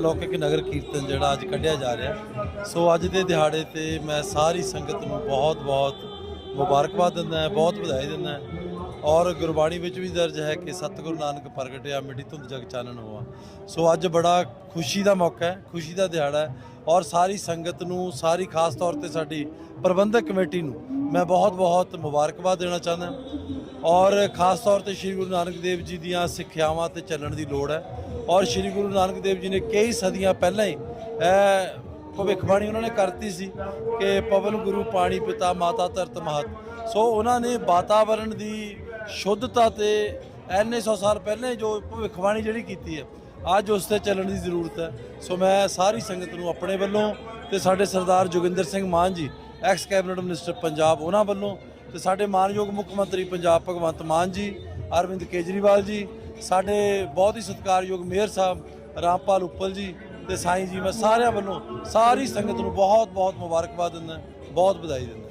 ਲੌਕਿਕ ਨਗਰ ਕੀਰਤਨ ਜਿਹੜਾ ਅੱਜ ਕੱਢਿਆ ਜਾ ਰਿਹਾ। ਸੋ ਅੱਜ ਦੇ ਦਿਹਾੜੇ ਤੇ ਮੈਂ ਸਾਰੀ ਸੰਗਤ ਨੂੰ ਬਹੁਤ-ਬਹੁਤ ਮੁਬਾਰਕਬਾਦ ਦਿੰਦਾ ਬਹੁਤ ਵਧਾਈ ਦਿੰਦਾ ਔਰ ਗੁਰਬਾਣੀ ਵਿੱਚ ਵੀ ਦਰਜ ਹੈ ਕਿ ਸਤਿਗੁਰੂ ਨਾਨਕ ਪ੍ਰਗਟਿਆ ਮਿੱਟੀ ਧੁੰਦ ਜਗ ਚਾਨਣ ਹੋਆ। ਸੋ ਅੱਜ ਬੜਾ ਖੁਸ਼ੀ ਦਾ ਮੌਕਾ ਹੈ, ਖੁਸ਼ੀ ਦਾ ਦਿਹਾੜਾ ਹੈ ਔਰ ਸਾਰੀ ਸੰਗਤ ਨੂੰ, ਸਾਰੀ ਖਾਸ ਤੌਰ ਤੇ ਸਾਡੀ ਪ੍ਰਬੰਧਕ ਕਮੇਟੀ ਨੂੰ ਮੈਂ ਬਹੁਤ-ਬਹੁਤ ਮੁਬਾਰਕਬਾਦ ਦੇਣਾ ਚਾਹੁੰਦਾ ਔਰ ਖਾਸ ਤੌਰ ਤੇ ਸ੍ਰੀ ਗੁਰੂ ਨਾਨਕ ਦੇਵ ਜੀ ਦੀਆਂ ਸਿੱਖਿਆਵਾਂ ਤੇ ਚੱਲਣ ਦੀ ਲੋੜ ਹੈ ਔਰ ਸ੍ਰੀ ਗੁਰੂ ਨਾਨਕ ਦੇਵ ਜੀ ਨੇ ਕਈ ਸਦੀਆਂ ਪਹਿਲਾਂ ਹੀ ਇਹ ਭਵਿੱਖਬਾਣੀ ਉਹਨਾਂ ਨੇ ਕਰਤੀ ਸੀ ਕਿ ਪਵਨ ਗੁਰੂ, ਪਾਣੀ ਪਿਤਾ, ਮਾਤਾ ਧਰਤ ਮਹਤ। ਸੋ ਉਹਨਾਂ ਨੇ ਵਾਤਾਵਰਣ ਦੀ ਸ਼ੁੱਧਤਾ ਤੇ ਐਨੇ ਸੌ ਸਾਲ ਪਹਿਲਾਂ ਹੀ ਜੋ ਭਵਿੱਖਬਾਣੀ ਜਿਹੜੀ ਕੀਤੀ ਹੈ ਅੱਜ ਉਸ ਤੇ ਚੱਲਣ ਦੀ ਜ਼ਰੂਰਤ ਹੈ। ਸੋ ਮੈਂ ਸਾਰੀ ਸੰਗਤ ਨੂੰ ਆਪਣੇ ਵੱਲੋਂ ਤੇ ਸਾਡੇ ਸਰਦਾਰ ਜੋਗਿੰਦਰ ਸਿੰਘ ਮਾਨ ਜੀ ਐਕਸ ਕੈਬਨਿਟ ਮਿਨਿਸਟਰ ਪੰਜਾਬ, ਉਹਨਾਂ ਵੱਲੋਂ ਤੇ ਸਾਡੇ ਮਾਨਯੋਗ ਮੁੱਖ ਮੰਤਰੀ ਪੰਜਾਬ ਭਗਵੰਤ ਮਾਨ ਜੀ, ਅਰਵਿੰਦ ਕੇਜਰੀਵਾਲ ਜੀ, ਸਾਡੇ ਬਹੁਤ ਹੀ ਸਤਿਕਾਰਯੋਗ ਮੇਅਰ ਸਾਹਿਬ ਰਾਮਪਾਲ ਉੱਪਲ ਜੀ ਤੇ ਸਾਈਂ ਜੀ, ਮੈਂ ਸਾਰਿਆਂ ਵੱਲੋਂ ਸਾਰੀ ਸੰਗਤ ਨੂੰ ਬਹੁਤ ਬਹੁਤ ਮੁਬਾਰਕਬਾਦ ਦਿੰਦਾ, ਬਹੁਤ ਵਧਾਈ ਦਿੰਦਾ।